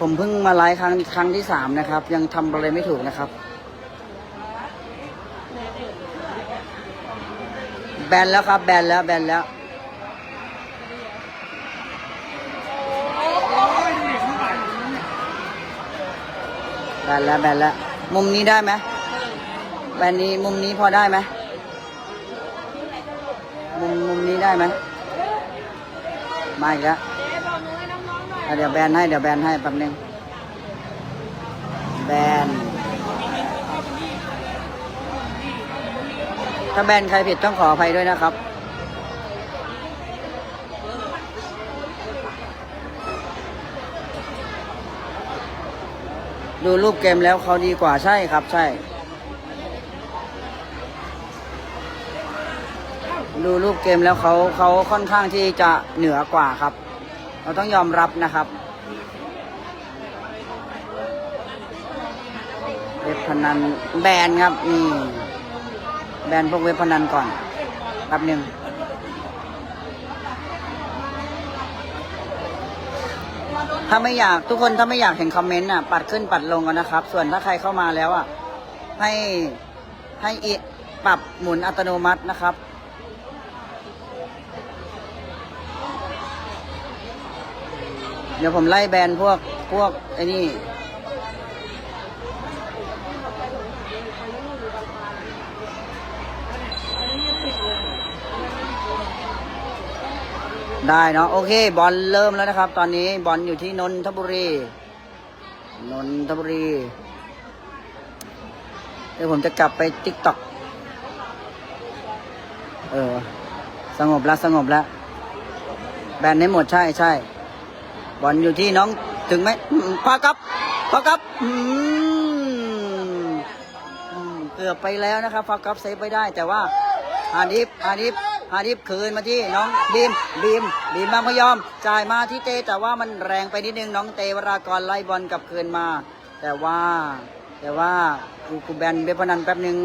ผมเพิ่งมาไลฟ์ครั้งครั้งที่สามนะครับ ยังทำอะไรไม่ถูกนะครับ แบนแล้วครับ แบนแล้วแบนแล้วแบนแล้วแบนแล้ว มุมนี้ได้ไหมแบนนี้มุมนี้พอได้ไหมมุมมุมนี้ได้ไหมมาอีกแล้ว เดี๋ยวแบนให้เดี๋ยวแบนให้แป๊บนึงแบนถ้าแบนใครผิดต้องขออภัยด้วยนะครับดูรูปเกมแล้วเขาดีกว่าใช่ครับใช่ ดูรูปเกมแล้วเขาเขาค่อนข้างที่จะเหนือกว่าครับ เราต้องยอมรับนะครับเว็บพนันแบนครับนี่แบนพวกเว็บพนันก่อนแป๊บหนึ่งถ้าไม่อยากทุกคนถ้าไม่อยากเห็นคอมเมนต์อะ ปัดขึ้นปัดลงกันนะครับ ส่วนถ้าใครเข้ามาแล้วอะให้ให้อิปรับหมุนอัตโนมัตินะครับ เดี๋ยวผมไล่แบนพวกพวกไอ้นี่ ได้เนาะโอเค บอลเริ่มแล้วนะครับ ตอนนี้บอลอยู่ที่นนทบุรี นนทบุรี เดี๋ยวผมจะกลับไปติ๊กต็อกเออ สงบแล้วสงบแล้ว แบนให้หมดใช่ใช่ บอลอยู่ที่น้องถึงไหมอืมพากับพากับอืมเกือบไปแล้วนะครับฟากับเซฟไปได้แต่ว่าฮาดิฟฮาดิฟฮาดิฟคืนมาที่น้องบีมบีมบีมบาพยอม จ่ายมาที่เต แต่ว่ามันแรงไปนิดนึงน้องเตวรากรไล่บอลกลับคืนมา แต่ว่า แต่ว่ากูกูแบนเบพนันแป๊บหนึ่ง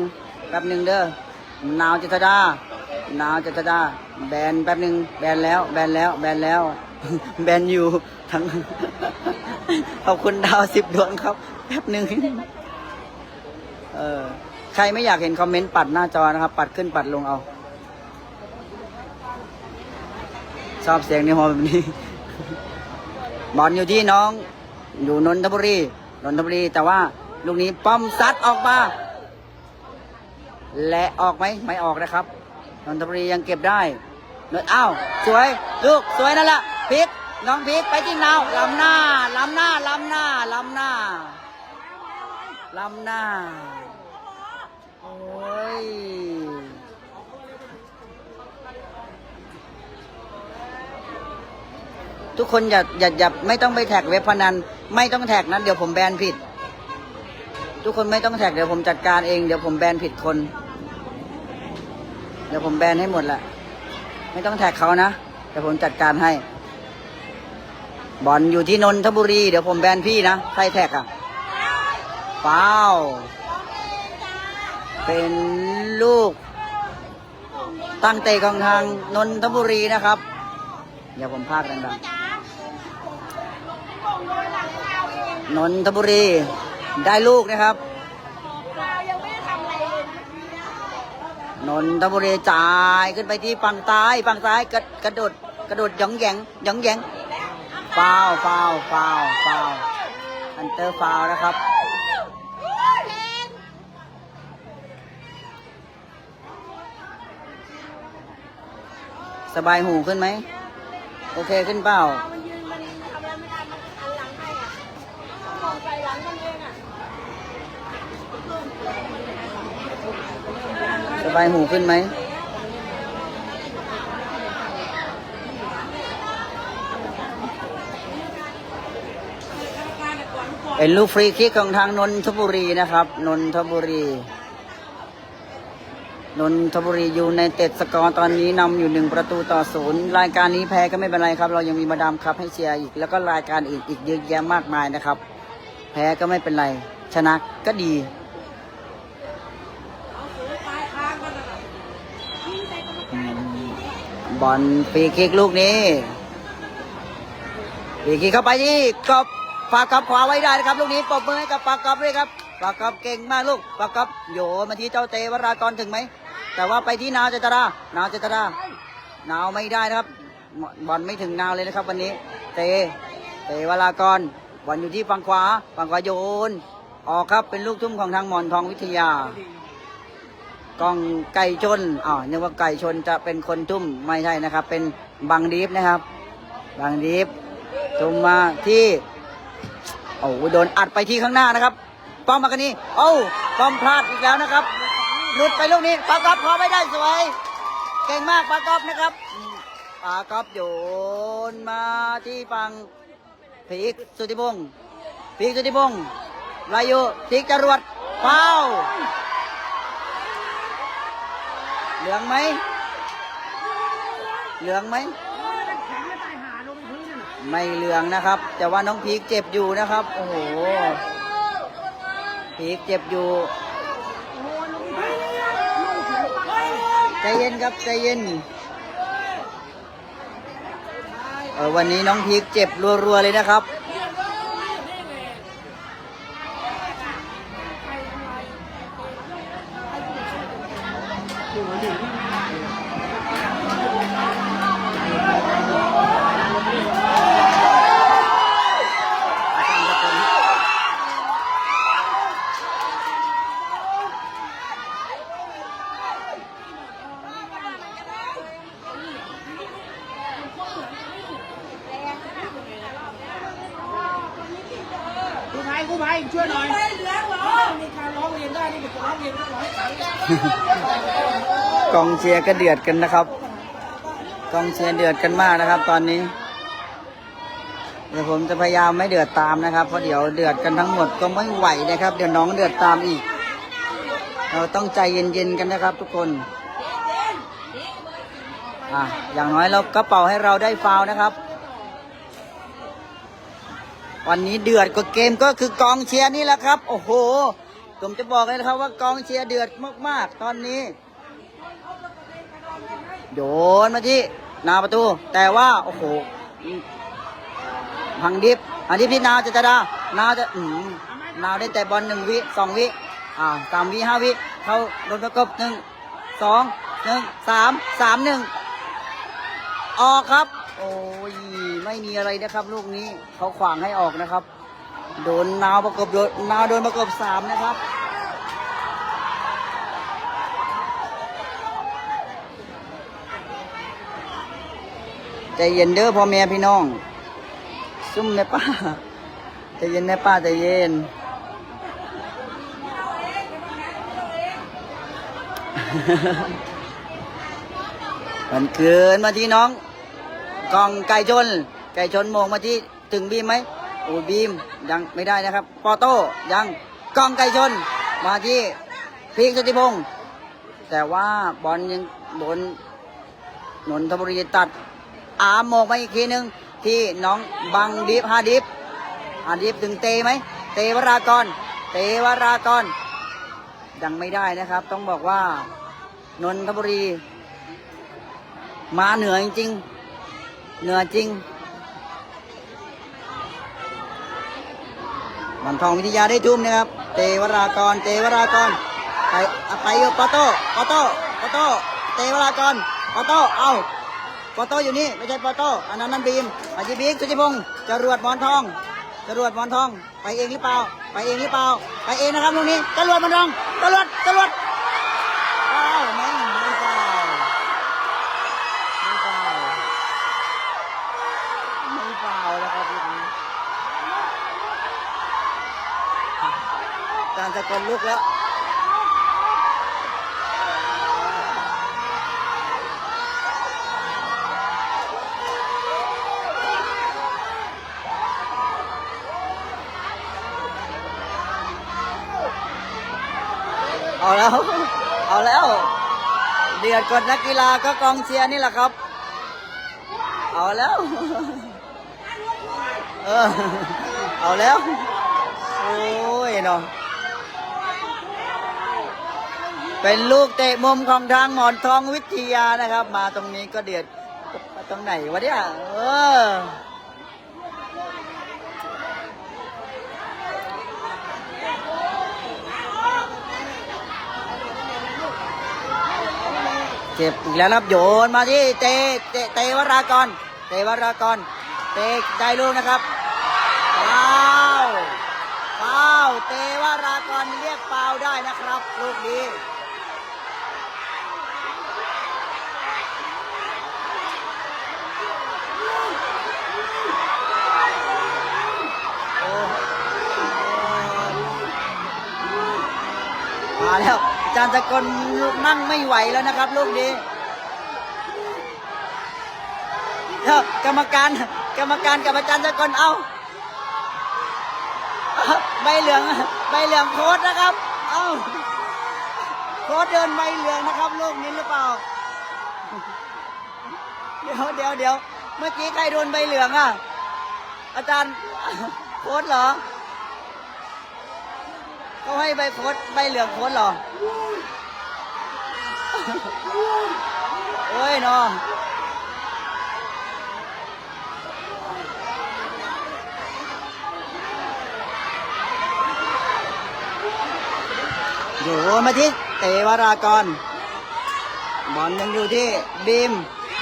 แป๊บหนึ่งเด้อนาวจิตดานาวจิตดาแบนแป๊บหนึ่งแบนแล้วแบนแล้วแบนแล้วแบนอยู่ ง ขอบคุณดาวสิบดวงครับแป๊บหนึ่งเออใครไม่อยากเห็นคอมเมนต์ปัดหน้าจอนะครับ ปัดขึ้นปัดลงเอา ชอบเสียงในหอแบบนี้ บอลอยู่ที่น้อง อยู่นนทบุรีนนทบุรี แต่ว่าลูกนี้ป้อมซัดออกมา และออกไหมไม่ออกนะครับนนทบุรียังเก็บได้นนอ้าว สวย ลูก สวยนั่นแหละพีก น้องพีกไปที่นาวลำหน้าลำหน้าลำหน้าลำหน้าลำหน้า โอ้ยทุกคนอย่าอย่าอย่าไม่ต้องไปแท็กเว็บพนัน ไม่ต้องแท็กนั้นเดี๋ยวผมแบนผิด ทุกคนไม่ต้องแท็กเดี๋ยวผมจัดการเองเดี๋ยวผมแบนผิดคน เดี๋ยวผมแบนให้หมดแหละไม่ต้องแท็กเขานะเดี๋ยวผมจัดการให้ บอลอยู่ที่นนทบุรี เดี๋ยวผมแบนพี่นะใครแท็กอะเป้าเป็นลูก ตั้งเตะของทางนนทบุรีนะครับ เดี๋ยวผมพากดังๆนนทบุรีได้ลูกนะครับนนทบุรีจ่ายขึ้นไปที่ฝั่งซ้ายฝั่งซ้ายกระกระโดดกระโดดหยองแยงหยองแยง ฟาวฟาวฟาวฟาวอันเตอร์ฟาวนะครับ สบายหูขึ้นไหม โอเคขึ้นเปล่ามันยืนมันทำอะไรไม่ได้มันหันหลังให้อะมองไปหลังมันเองอะสบายหูขึ้นไหม เป็นลูกฟรีคิกของทางนนทบุรีนะครับ นนทบุรี นนทบุรีอยู่ในเต็ดสกอร์ตอนนี้นำอยู่หนึ่งประตูต่อศูนย์รายการนี้แพ้ก็ไม่เป็นไรครับ เรายังมีมาดามครับให้เชียร์อีก แล้วก็รายการอื่นอีกเยอะแยะมากมายนะครับ แพ้ก็ไม่เป็นไร ชนะก็ดีบอลฟรีคิกลูกนี้ฟรีคิกเข้าไปที่กบ ปากกับขวาไว้ได้นะครับลูกนี้ปรบมือให้กับปากกับด้วยครับปากกับเก่งมากลูกปากกับโยมาที่เจ้าเตวรากรถึงไหมแต่ว่าไปที่นาวเจตรานาวเจตรา นาวไม่ได้นะครับบอลไม่ถึงนาวเลยนะครับ วันนี้ เตเตวรากรบอลอยู่ที่ฝั่งขวาฝั่งขวาโยน ออกครับเป็นลูกทุ่มของทางหมอนทองวิทยากองไก่ชนอ๋อนึกว่าไก่ชนจะเป็นคนทุ่มไม่ใช่นะครับ เป็นบังดีฟนะครับ บังดีฟทุ่มมาที่ โอ้โหโดนอัดไปที่ข้างหน้านะครับป้อมมากันนี้โอ้าป้อมพลาดอีกแล้วนะครับหลุดไปลูกนี้ปากอบพอไม่ได้สวย เก่งมากปากอบนะครับปากอบโยนมาที่ฝั่งพีกสุธิพงศ์พีกสุธิพงศ์ลายุพีกจรวดเป้าเหลืองไหมเหลืองไหม ไม่เหลืองนะครับ แต่ว่าน้องพีกเจ็บอยู่นะครับ โอ้โห พีกเจ็บอยู่ ใจเย็นครับ ใจเย็นเออวันนี้น้องพีกเจ็บรัวๆเลยนะครับ กู้ภัยช่วยหน่อยมีการร้องเรียนได้นี่เป็นร้องเรียนก็ร้องให้กองเชียร์ก็เดือดกันนะครับ กองเชียร์เดือดกันมากนะครับ ตอนนี้ เดี๋ยวผมจะพยายามไม่เดือดตามนะครับ เพราะเดี๋ยวเดือดกันทั้งหมดก็ไม่ไหวนะครับ เดี๋ยวน้องเดือดตามอีก เราต้องใจเย็นๆกันนะครับ ทุกคนอะอย่างน้อยเราก็เป่าให้เราได้ฟาวนะครับ วันนี้เดือดกว่าเกมก็คือกองเชียร์นี่แหละครับ โอ้โห ผมจะบอกเลยนะครับว่ากองเชียร์เดือดมากๆ ตอนนี้ โยนมาที่หนาประตู แต่ว่า โอ้โหพังดิฟพังดิฟที่นาวจะจะดา นาวจะอืมนาวได้แต่บอลหนึ่งวิสองวิ อ่าสามวิห้าวิ เขาโดนประกบหนึ่งสองหนึ่งสามสามหนึ่งออกครับ โอ้ยไม่มีอะไรนะครับ ลูกนี้เขาขวางให้ออกนะครับ โดนนาวประกบโดนนาวโดนประกบสามนะครับใจเย็นเด้อพ่อแม่พี่น้อง ซุ่มแม่ป้าใจเย็นแม่ป้าใจเย็นมันเกินมาที่น้อง กองไก่ชน ไก่ชนโมงมาที่ถึงบีมไหมโอ้บีมยังไม่ได้นะครับ ปอโต้ยังกองไก่ชน มาที่พีกสุธิพงศ์แต่ว่าบอลยังโดนนนทบุรีตัด อาโมงมาอีกทีหนึ่งที่น้องบังดิฟฮาดิฟฮาดิฟถึงเตไหมเตวรากร เตวรากรยังไม่ได้นะครับ ต้องบอกว่านนทบุรี มาเหนือจริงๆ เหนือจริงมันทองวิทยาได้ทุ่มนะครับ เตวรากร เตวรากร ไปไปอยู่ปอโต้ปอโต้ปอโต้เตวรากรปอโต้เอาปอโต้อยู่นี่ไม่ใช่ปอโต้อันนั้นนั่นบีมอาจีบิ๊กสุจิพงศ์จรวดมอนทองจรวดมอนทอง ไปเองหรือเปล่า ไปเองหรือเปล่า ไปเองนะครับตรงนี้จรวดมอนทองจรวดจรวดอ้าวไม่ไม่เปล่าไม่เปล่าไม่เปล่าแล้วครับลูกนี้ การตะกนลุกแล้วเอาแล้ว เอาแล้ว เดือดกดนักกีฬาก็กองเชียร์นี่แหละครับ เอาแล้ว เออ เอาแล้ว โอ้ยเนาะ เป็นลูกเตะมุมของทางหมอนทองวิทยานะครับ มาตรงนี้ก็เดือดตรงไหนวะเนี่ยเออเจ็บอีกแล้วครับโยนมาที่เตเตเตวรากร เตวรากร เตได้ลูกนะครับว้าวว้าวเตวรากรเรียกเปล่าได้นะครับ ลูกนี้ แล้วอาจารย์สกลนั่งไม่ไหวแล้วนะครับ ลูกนี้เอ้ากรรมการกรรมการกับอาจารย์สกลเอาเอาใบเหลืองใบเหลืองโค้ดนะครับ เอาโค้ดเดินใบเหลืองนะครับ ลูกนี้หรือเปล่า เดี๋ยวเดี๋ยวเดี๋ยวเมื่อกี้ใครโดนใบเหลืองอะ อาจารย์โค้ดเหรอ เขาให้ใบโค้ดใบเหลืองโค้ดเหรอ โอ้ยเนาะอยู่มาที่เตวรากรบอลยังอยู่ที่บีม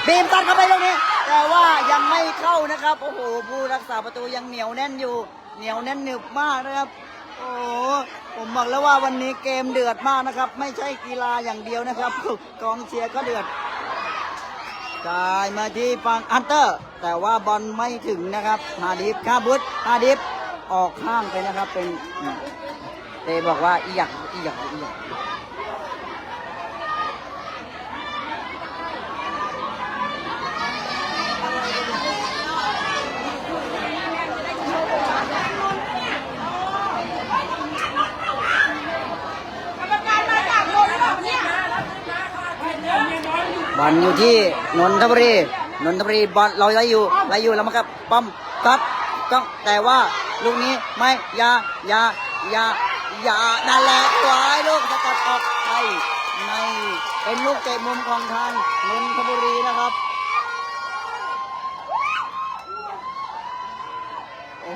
บีมตัดเข้าไปตรงนี้ แต่ว่ายังไม่เข้านะครับ โอ้โห ผู้รักษาประตูยังเหนียวแน่นอยู่ เหนียวแน่นหนึบมากนะครับ โอ้โห ผมบอกแล้วว่าวันนี้เกมเดือดมากนะครับ ไม่ใช่กีฬาอย่างเดียวนะครับกองเชียร์ก็เดือดจ่ายมาที่ฟังอันเตอร์ แต่ว่าบอลไม่ถึงนะครับฮาดิฟข้าบุตฮาดิฟออกข้างไปนะครับเป็นเตบอกว่าอีหยักอีหยักอีหยักรรมการมาจากโดนหรือเปล่าเนี่ย บ อลอยู่ที่นนทบุรีนนทบุรีบอลเราไล่อยู่ไล่อยู่แล้วมาครับป้อมครับก็แต่ว่าลูกนี้ไม่ยายายายานั่นแหละตัวไอ้ลูกสกัดออกไปไม่เป็นลูกเตะมุมของทางนนทบุรีนะครับโอ้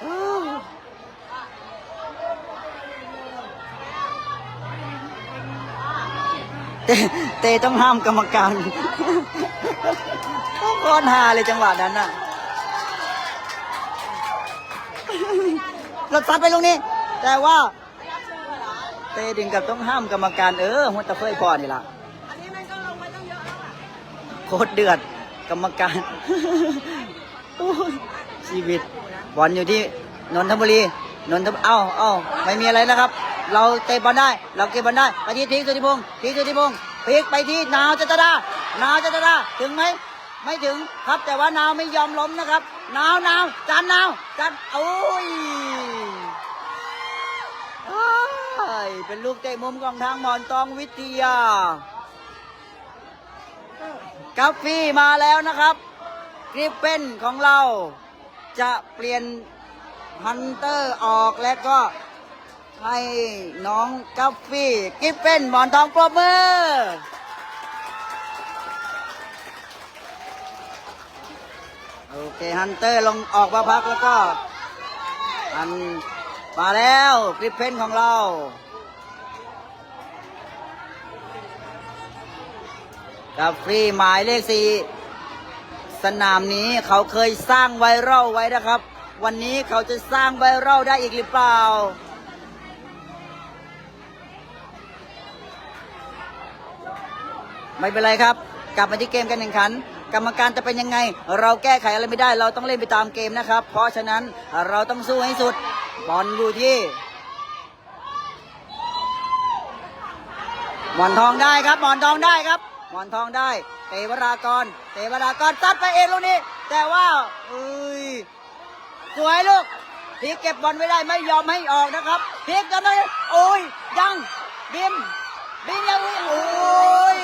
โอ้ เตเตต้องห้ามกรรมการโคตรฮาเลยจังหวะนั้นน่ะเราซัดไปตรงนี้ แต่ว่า เตดึงกับต้องห้ามกรรมการ เออหัวตะเฟยพอนี่ล่ะอันนี้มันก็ลงไปตั้งเยละโคตรเดือดกรรมการชีวิตบอลอยู่ที่นนทบุรีนนทบุเอ้าเอ้าไม่มีอะไรนะครับ เราเตะบอลได้ เราเก็บบอลได้ไปที่ทิ้งสุธิพงศ์ทิ้งสุธิพงศ์พลิกไปที่นาวจัตดานาวจัตดาถึงไหมไม่ถึงครับแต่ว่านาวไม่ยอมล้มนะครับนาวนาวจันนาวจันโอ้ยเอ้ยเป็นลูกเตะมุมของทางมอนตองวิทยากาแฟมาแล้วนะครับกริปเป็นของเราจะเปลี่ยนฮันเตอร์ออกและก็ ให้น้องกาแฟกริปเป็นหมอนทองปรบมือโอเคฮันเตอร์ลงออกมาพักแล้วก็อันมาแล้วกริปเป็นของเรากาฟรีหมายเลขสี่สนามนี้เขาเคยสร้างไวรัลไว้นะครับ วันนี้เขาจะสร้างไวรัลได้อีกหรือเปล่า ไม่เป็นไรครับ กลับมาที่เกมการแข่งขัน กรรมการจะเป็นยังไง เราแก้ไขอะไรไม่ได้ เราต้องเล่นไปตามเกมนะครับ เพราะฉะนั้นเราต้องสู้ให้สุดบอลอยู่ที่หมอนทองได้ครับหมอนทองได้ครับหมอนทองได้เตวรากรเตวรากรตัดไปเองลูกนี้ แต่ว่าเอ้ยสวยลูกพีกเก็บบอลไม่ได้ไม่ยอมให้ออกนะครับพีกกันเลยโอ้ยยังบิมบิมยังโอ้ย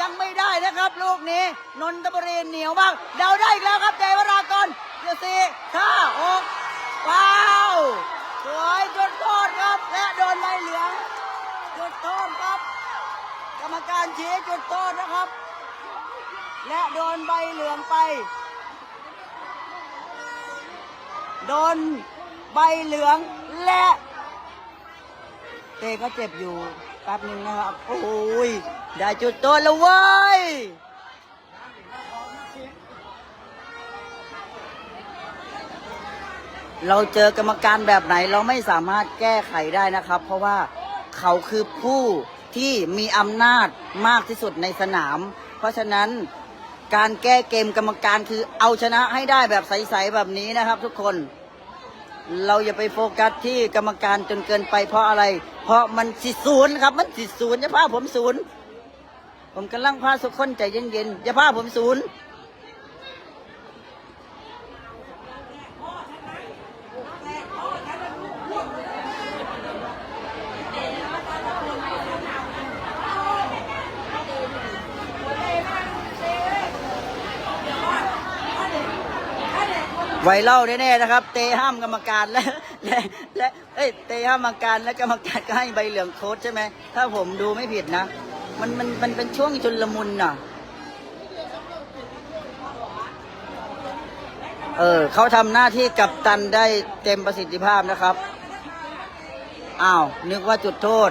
ยังไม่ได้นะครับลูกนี้ นนทบุรีเหนียวมากเดาได้อีกแล้วครับเตวรากรเดี๋ยวสี่ข้าหกว้าวสวยจุดโทษครับ และโดนใบเหลือง จุดโทษครับ กรรมการชี้จุดโทษนะครับ และโดนใบเหลืองไป โดนใบเหลืองและ เตก็เจ็บอยู่ ป๊บนึงนะครับ โอ้ย ได้จุดโทษแล้วเว้ยเราเจอกรรมการแบบไหนเราไม่สามารถแก้ไขได้นะครับ เพราะว่าเขาคือผู้ที่มีอำนาจมากที่สุดในสนาม เพราะฉะนั้นการแก้เกมกรรมการคือเอาชนะให้ได้แบบใสๆแบบนี้นะครับทุกคน เราอย่าไปโฟกัสที่กรรมการจนเกินไปเพราะอะไร เพราะมันสิศูนย์ครับ มันสิศูนย์อย่าพาผมศูนย์ผมกำลังพาสุกคนใจเย็นๆอย่าพาผมศูนย์ ไวเล่าแน่ๆนะครับ เตะห้ามกรรมการและและและเอ้ยเตะห้ามกรรมการและกรรมการก็ให้ใบเหลืองโค้ชใช่ไหมถ้าผมดูไม่ผิดนะ มันมันมันเป็นช่วงชุลมุนน่ะ เออเขาทำหน้าที่กับตันได้เต็มประสิทธิภาพนะครับอ้าวนึกว่าจุดโทษ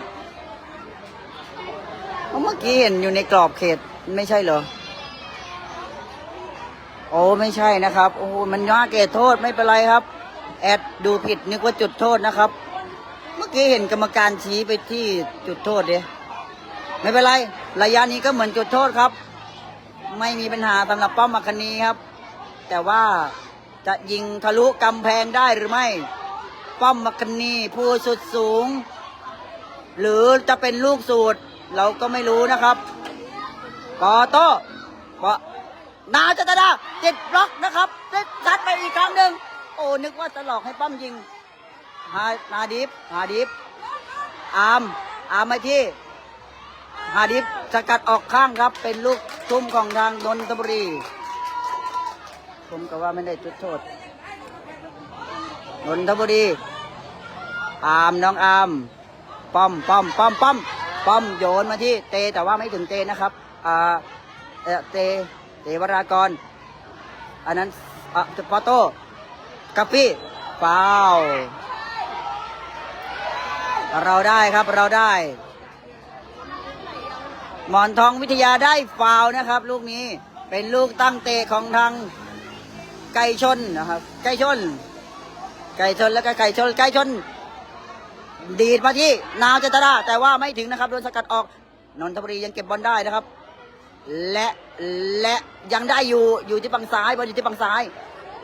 เพราะเมื่อกี้เห็นอยู่ในกรอบเขตไม่ใช่เหรอ โอ้ไม่ใช่นะครับ โอ้มันย่าเกตโทษไม่เป็นไรครับ แอดดูผิดนึกว่าจุดโทษนะครับ เมื่อกี้เห็นกรรมการชี้ไปที่จุดโทษเดียไม่เป็นไร ระยะนี้ก็เหมือนจุดโทษครับ ไม่มีปัญหาสำหรับป้อมอัคคนีครับ แต่ว่าจะยิงทะลุกำแพงได้หรือไม่ ป้อมอัคคนีผู้สุดสูง หรือจะเป็นลูกสูตร เราก็ไม่รู้นะครับปอโต้ปอ นาจะตดาติดบล็อกนะครับติดซัดไปอีกครั้งหนึ่งโอ้นึกว่าจะหลอกให้ป้อมยิงฮานาดิฟฮาดิฟอาร์มอาร์มมาที่ฮาดิฟสกัดออกข้างครับ เป็นลูกทุ่มของทางนนทบุรี ผมก็ว่าไม่ได้จุดโทษนนทบุรีอาร์มน้องอาร์มป้อมป้อมป้อมป้อมป้อมโยนมาที่เตแต่ว่าไม่ถึงเตนะครับอ่าเออเต เทวรากรอันนั้นอะปอโต้กัฟฟี่ฟาวเราได้ครับเราได้ หมอนทองวิทยาได้ฟาวนะครับ ลูกนี้เป็นลูกตั้งเตะของทางไก่ชนนะครับ ไก่ชน ไก่ชนแล้วก็ไก่ชน ไก่ชน ดีดมาที่นาวเจตราแต่ว่าไม่ถึงนะครับโดนสกัดออกนนทบุรียังเก็บบอลได้นะครับ และและยังได้อยู่อยู่ที่ฝั่งซ้ายบอลอยู่ที่ฝั่งซ้าย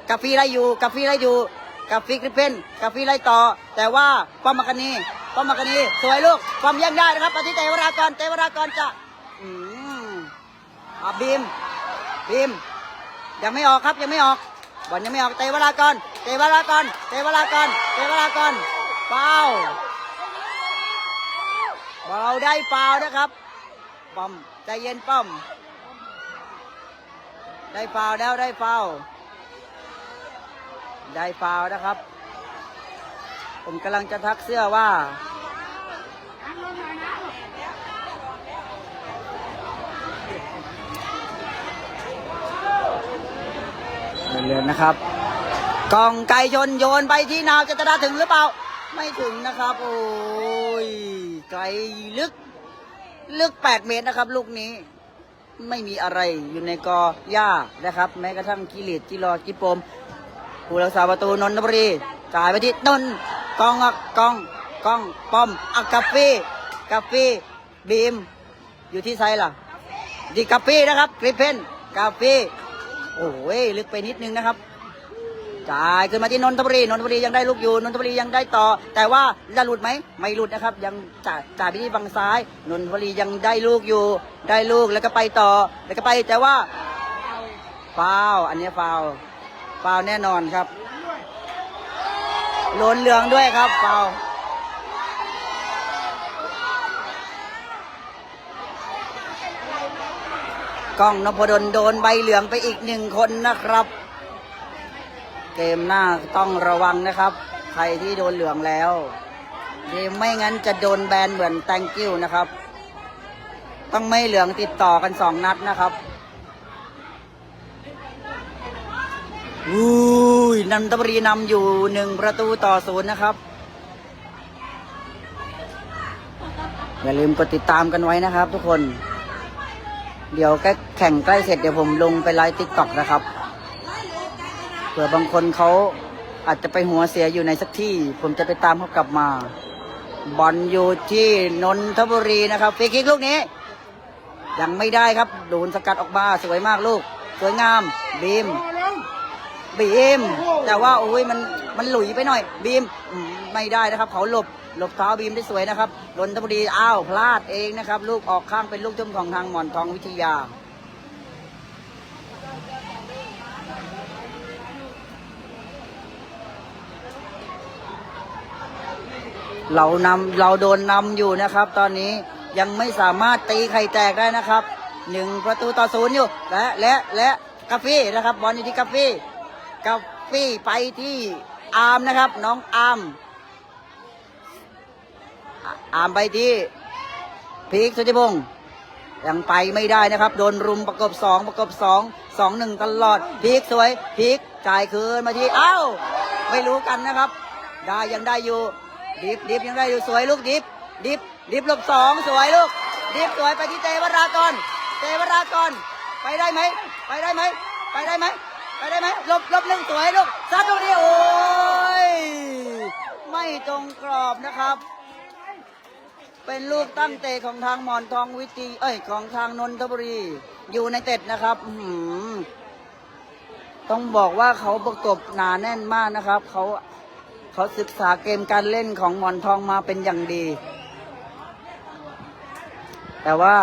กาฟีไล่อยู่กาฟีไล่อยู่กาฟีกริเพนกาฟีไล่ต่อ แต่ว่าป้อมมักนีป้อมมักนีสวยลูกป้อมยังได้นะครับมาที่เตวรากรเตวรากรจะอืมอบีมบีมยังไม่ออกครับยังไม่ออกบอลยังไม่ออกเตวรากรเตวรากรเตวรากรเตวรากรเป้าเราได้เปล่านะครับป้อม ใจเย็นป้อม ได้ฟาวแล้วได้ฟาวได้ฟาวนะครับ ผมกำลังจะทักเสื้อว่าเรื่อยๆนะครับกองไก่ชนโยนไปที่นาวจะตะดาถึงหรือเปล่า ไม่ถึงนะครับ โอ้ย ไกลลึก ลึก 8 เมตรนะครับ ลูกนี้ไม่มีอะไรอยู่ในกอหญ้านะครับ แม้กระทั่งกิเลสกิรอกิปมผู้รักษาประตูนนทบุรีจ่ายไปที่นนกองอักกองกองป้อมอักกาฟีกาฟีบีม อยู่ที่ไซล่ะดีกาฟีนะครับกริเพนกาฟีโอ้ยลึกไปนิดนึงนะครับ จ่ายขึ้นมาที่นนทบุรีนนทบุรียังได้ลูกอยู่นนทบุรียังได้ต่อ แต่ว่าจะหลุดไหมไม่หลุดนะครับ ยังจ่ายจ่ายไปที่ฝั่งซ้ายนนทบุรียังได้ลูกอยู่ ได้ลูกแล้วก็ไปต่อแล้วก็ไปแต่ว่าฟาวอันนี้ฟาวล์ฟาวล์แน่นอนครับโลนเหลืองด้วยครับฟาวกล้องนพดลโดนใบเหลืองไปอีกหนึ่งคนนะครับ เกมหน้าต้องระวังนะครับ ใครที่โดนเหลืองแล้วเกมไม่งั้นจะโดนแบนเหมือนแตงกิ้วนะครับ ต้องไม่เหลืองติดต่อกันสองนัดนะครับอุ้ยนันทบุรีนำอยู่หนึ่งประตูต่อศูนย์นะครับ อย่าลืมกดติดตามกันไว้นะครับทุกคน เดี๋ยวใกล้แข่งใกล้เสร็จเดี๋ยวผมลงไปไลฟ์ติ๊กต็อกนะครับ เผื่อบางคนเขาอาจจะไปหัวเสียอยู่ในสักที่ ผมจะไปตามเขากลับมา บอลอยู่ที่นนทบุรีนะครับฟรีคิกลูกนี้ ยังไม่ได้ครับโดนสกัดออกมาสวยมากลูก สวยงาม บีม บีม แต่ว่าโอ้ยมันมันหลุยไปหน่อย บีมไม่ได้นะครับ เขาหลบหลบเท้าบีมได้สวยนะครับนนทบุรีอ้าวพลาดเองนะครับ ลูกออกข้างเป็นลูกทุ่มของทางหมอนทองวิทยา เรานำเราโดนนำอยู่นะครับ ตอนนี้ยังไม่สามารถตีไข่แตกได้นะครับหนึ่งประตูต่อศูนย์อยู่ และและและกาแฟนะครับบอลอยู่ที่กาแฟกาแฟไปที่อาร์มนะครับ น้องอาร์มอาร์มไปที่พีคสุธิพงศ์ยังไปไม่ได้นะครับ โดนรุมประกบสองประกบสองสองหนึ่งตลอดพีคสวยพีคจ่ายคืนมาที่อ้าวไม่รู้กันนะครับ ได้ยังได้อยู่ ดิฟดิฟยังได้อยู่สวยลูกดิฟดิฟดิฟลบสองสวยลูก ดิฟสวยไปที่เตวรากร เตวรากร ไปได้ไหมไปได้ไหมไปได้ไหมไปได้ไหมลบลบหนึ่งสวยลูกซัดลูกนี้โอ้ยไม่ตรงกรอบนะครับ เป็นลูกตั้งเตะของทางหมอนทองวิตีเอ้ยของทางนนทบุรีอยู่ในเต็ดนะครับอืต้องบอกว่าเขาประกบหนาแน่นมากนะครับเขา เขาศึกษาเกมการเล่นของหมอนทองมาเป็นอย่างดี แต่ว่า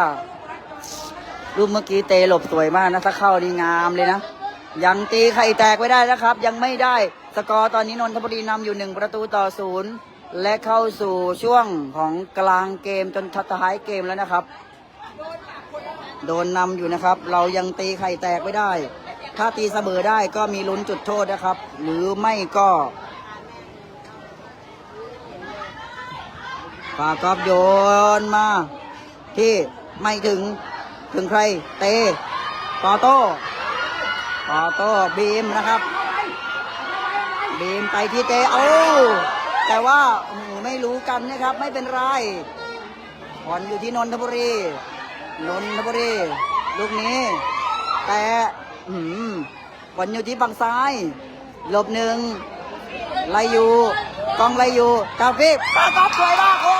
ลูกเมื่อกี้เตะหลบสวยมากนะ ถ้าเข้านี่งามเลยนะ ยังตีไข่แตกไว้ได้นะครับ ยังไม่ได้ สกอร์ตอนนี้นนทบุรีนำอยู่หนึ่งประตูต่อศูนย์และเข้าสู่ช่วงของกลางเกมจนท้ายเกมแล้วนะครับ โดนนำอยู่นะครับ เรายังตีไข่แตกไม่ได้ ถ้าตีเสมอได้ก็มีลุ้นจุดโทษนะครับ หรือไม่ก็ ปากอบโยนมา ที่ไม่ถึงถึงใคร เตปอโต้ปอโต้บีมนะครับ บีมไปที่เตเอาแต่ว่าไม่รู้กันนะครับ ไม่เป็นไรบอลอยู่ที่นนทบุรีนนทบุรีลูกนี้ แต่บอลอยู่ที่ฝั่งซ้ายหลบหนึ่งไลอยู่กองไลอยู่กาฟ่ปากอบสวยมากโอ้โอ้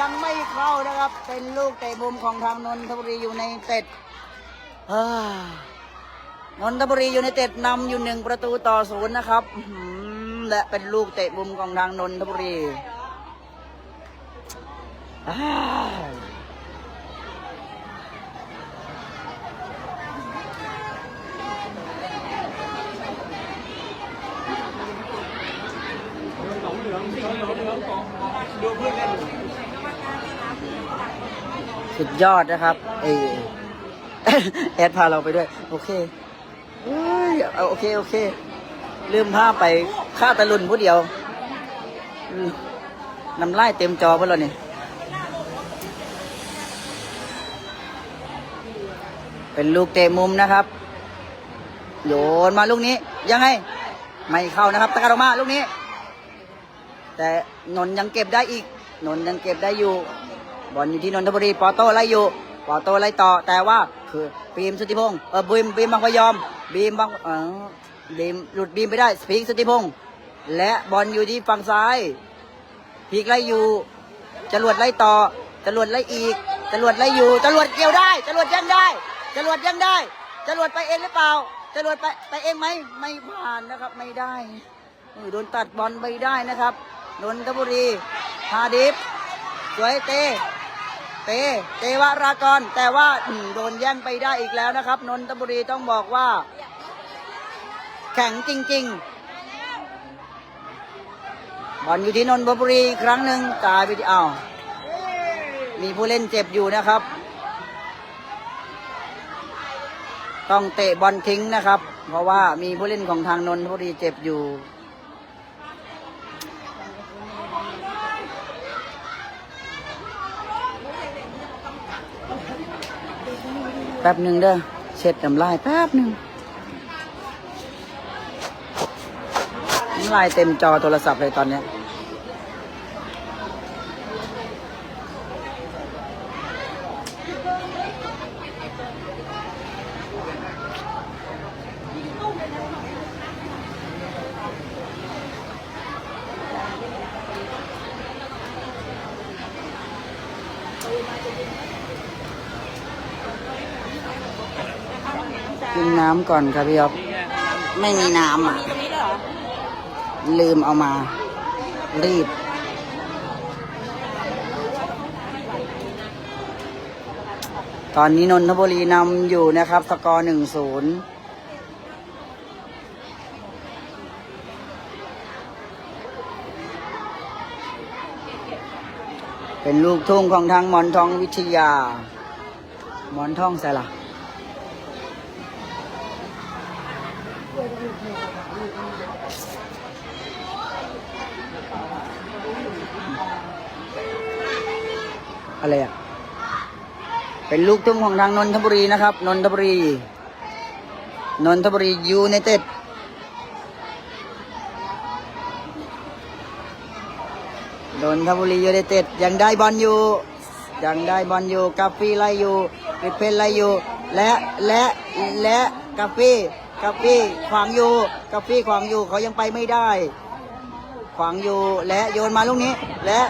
ยังไม่เข้านะครับ เป็นลูกเตะมุมของทางนนทบุรีอยู่ในเต็ดนนทบุรีอยู่ในเต็ดนำอยู่หนึ่งประตูต่อศูนย์นะครับและเป็นลูกเตะมุมของทางนนทบุรีอ้าว สุดยอดนะครับเอแอดพาเราไปด้วย โอเคเอ้ยเอาโอเค โอเค ลืมภาพไปค่าตะลุนผู้เดียวน้ำลายเต็มจอเพื่อนเราเนี่ยเป็นลูกเตะมุมนะครับ โยนมาลูกนี้ ยังไง ไม่เข้านะครับตะการออกมาลูกนี้ แต่นนยังเก็บได้อีก นนยังเก็บได้อยู่ บอลอยู่ที่นนทบุรีปอโต้ไล่อยู่ปอโต้ไล่ต่อแต่ว่าคือบีมสุธิพงศ์เออบีมบีมบางพยอมบีมบางเออบีมหลุดบีมไปได้สปีกสุทธิพงศ์และบอลอยู่ที่ฝั่งซ้ายพีกไล่อยู่จรวดไล่ต่อจรวดไล่อีกจรวดไล่อยู่จรวดเกี่ยวได้จรวดยังได้จรวดยังได้จรวดไปเองหรือเปล่าจรวดไปไปเองไหมไม่ผ่านนะครับไม่ได้โดนตัดบอลไปได้นะครับนนทบุรีฮาดิฟสวยเต เตเตวรากร แต่ว่าโดนแย่งไปได้อีกแล้วนะครับ นนทบุรีต้องบอกว่า แข็งจริง ๆ บอลอยู่ที่นนทบุรีอีกครั้งหนึ่งจ่ายไปที่อ้าวมีผู้เล่นเจ็บอยู่นะครับ ต้องเตะบอลทิ้งนะครับ เพราะว่ามีผู้เล่นของทางนนทบุรีเจ็บอยู่ ป๊บหนึ่งเด้อ เช็ดน้ำลายแป๊บหนึ่งน้ำลายเต็มจอโทรศัพท์เลยตอนเนี้ย น้ำก่อนครับพี่อ๊อฟไม่มีน้ำอะ ลืมเอามา รีบ ตอนนี้นนทบุรีนำอยู่นะครับ สกอร์หนึ่งศูนย์เป็นลูกทุ่งของทางมอนทองวิทยา มอนทองใส่ละ อะไรอะ เป็นลูกทุ่งของทางนนทบุรีนะครับ นนทบุรี นนทบุรียูไนเต็ดนนทบุรียูไนเต็ดยังได้บอลอยู่ยังได้บอลอยู่กาฟีไล่อยู่ริเพนไล่อยู่ และและและกาฟีกาฟีขวางอยู่กาฟีขวางอยู่เขายังไปไม่ได้ ขวางอยู่และโยนมาลูกนี้ และ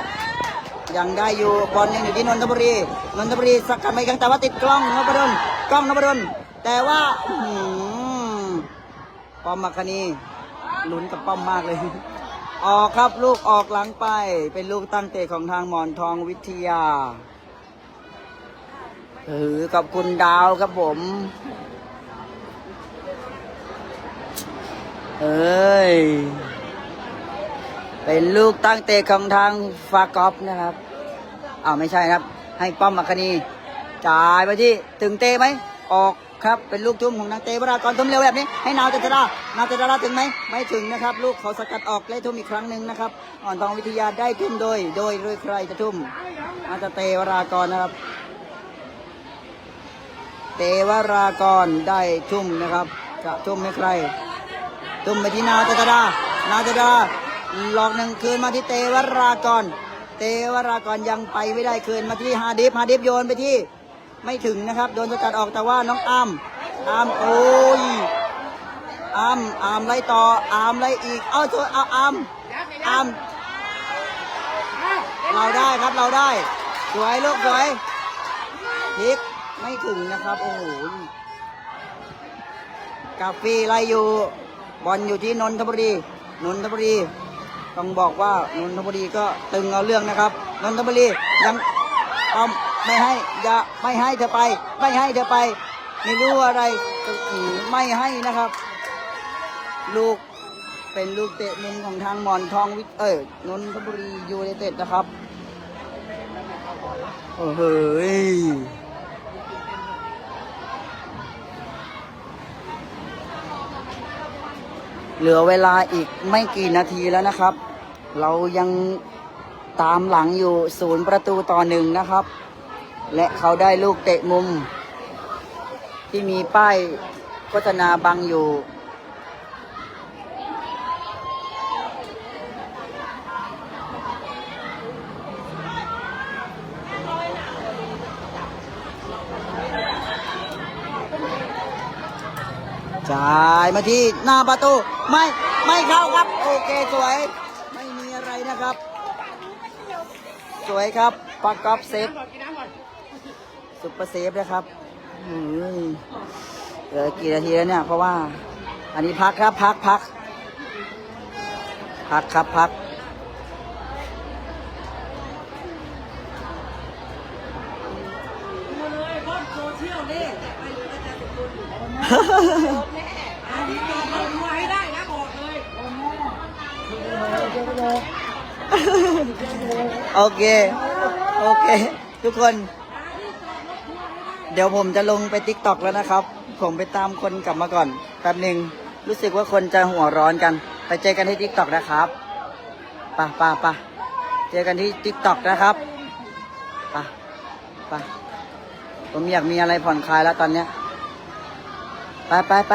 ยังได้อยู่บอลยังอยู่ที่นนทบุรีนนทบุรีสกัดไม่กันแต่ว่าติดกล้องนพดลกล้องนพดลแต่ว่าป้อมมาคณีลุ้นกับป้อมมากเลย ออกครับลูกออกหลังไป เป็นลูกตั้งเตะของทางหมอนทองวิทยาเออขอบคุณดาวครับผม เอ้ย เป็นลูกตั้งเตะของทางฟากอฟนะครับ อ้าวไม่ใช่ครับ ให้ป้อมอัคนีจ่ายไปที่ถึงเตะไหมออกครับเป็นลูกทุ่มของนางเตวรากรทุ่มเร็วแบบนี้ ให้นาวเจษดานาวเจษดาถึงไหมไม่ถึงนะครับ ลูกเขาสกัดออกและทุ่มอีกครั้งหนึ่งนะครับ อ่อนทองวิทยาได้ทุ่มโดย โดยโดยใครจะทุ่มอาจจะเตวรากรนะครับ เตวรากรได้ทุ่มนะครับจะทุ่มให้ใครตุ้มไปที่นาจตดานาจตดาหลอกหนึ่งคืนมาที่เตวรากร เตวรากรยังไปไม่ได้คืนมาที่ฮาดิฟฮาดิฟโยนไปที่ไม่ถึงนะครับ โดนสกัดออกแต่ว่าน้องอามอามโอ้ยอามอามไล่ต่ออามไล่อีก เอาเถอะเอาอามอามเราได้ครับเราได้ สวยลูกสวยพลิกไม่ถึงนะครับโอ้โหกาแฟไล่อยู่บอลอยู่ที่นนทบุรีนนทบุรี ต้องบอกว่านนทบุรีก็ตึงเอาเรื่องนะครับนนทบุรียังเอาไม่ให้อย่าไม่ให้เธอไป ไม่ให้เธอไปไม่รู้อะไรไม่ให้นะครับ ลูกเป็นลูกเตะมุมของทางหมอนทองวิเอ้ยนนทบุรียูไนเต็ดนะครับโอ้โห เหลือเวลาอีกไม่กี่นาทีแล้วนะครับ เรายังตามหลังอยู่ศูนย์ประตูต่อหนึ่งนะครับ และเขาได้ลูกเตะมุม ที่มีป้ายโฆษณาบังอยู่ จ่ายมาที่หน้าประตู ไม่ไม่เข้าครับ โอเคสวย ไม่มีอะไรนะครับ สวยครับปากกอบเซฟก่อนกินน้ำก่อนซุปเปอร์เซฟนะครับเหลือกี่นาทีแล้วเนี่ย เพราะว่า อันนี้พักครับ พักพักพักครับพักให้ได้นะบอกเลย โอเค โอเค ทุกคน เดี๋ยวผมจะลงไปติ๊กต็อกแล้วนะครับ ผมไปตามคนกลับมาก่อน แป๊บหนึ่งรู้สึกว่าคนจะหัวร้อนกัน ไปเจอกันที่ติ๊กต็อกนะครับป่ะป่ะป่ะเจอกันที่ติ๊กต็อกนะครับป่ะป่ะผมอยากมีอะไรผ่อนคลายแล้วตอนเนี้ย ไปไปไป